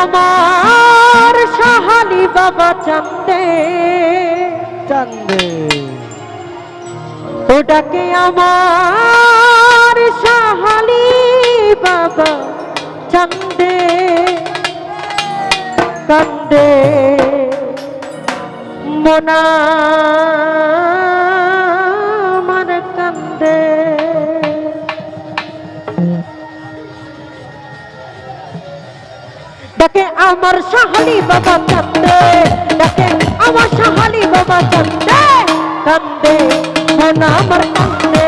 আমার সাহানি বাবা চান্দে। চান্দে। ওটাকে আমার সাহানি বাবা চান্দে। চান্দে মোনা আমার সাহালি বাবা কান্দে ডাকে আমার সাহালি বাবা কান্দে কান্দে আমার কান্দে।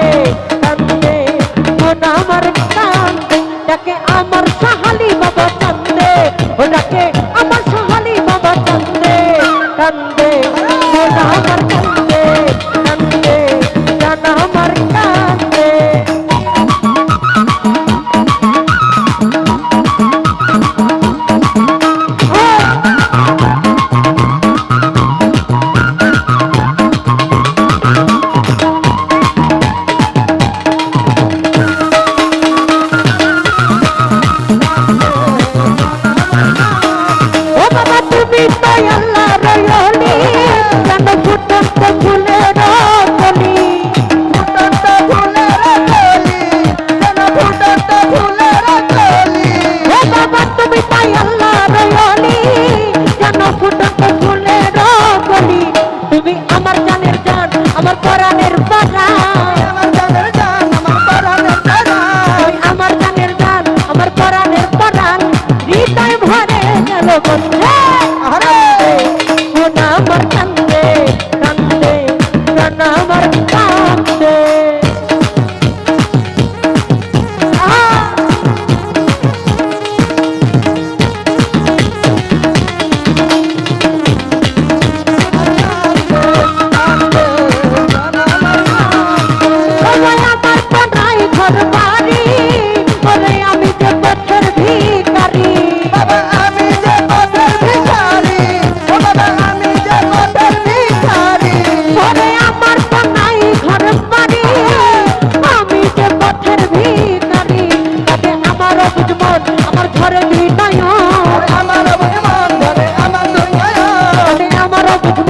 para tu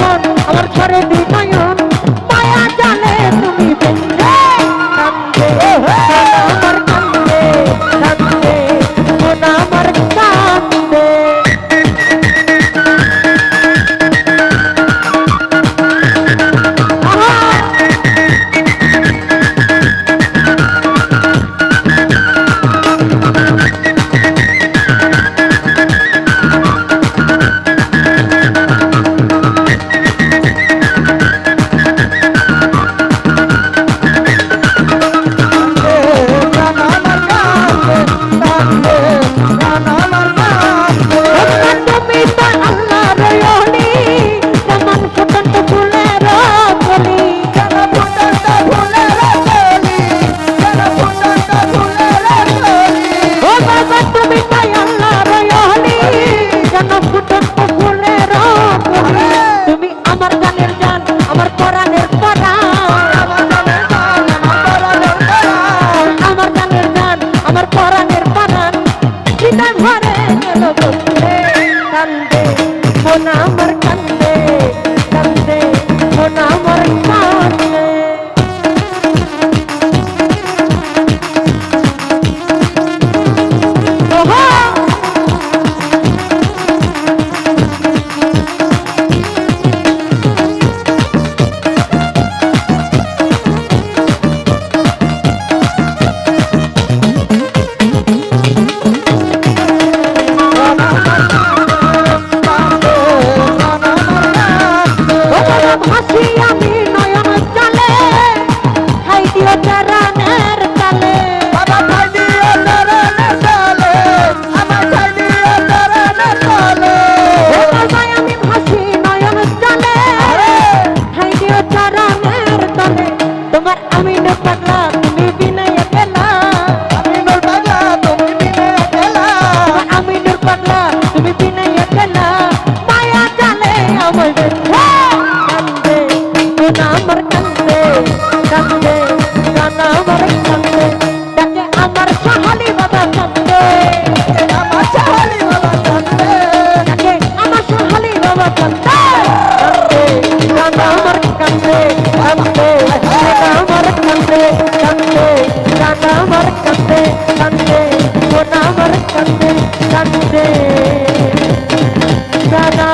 కంటే నా వర కంటే కంటే నా వర కంటే కంటే నా వర కంటే కంటే దాదా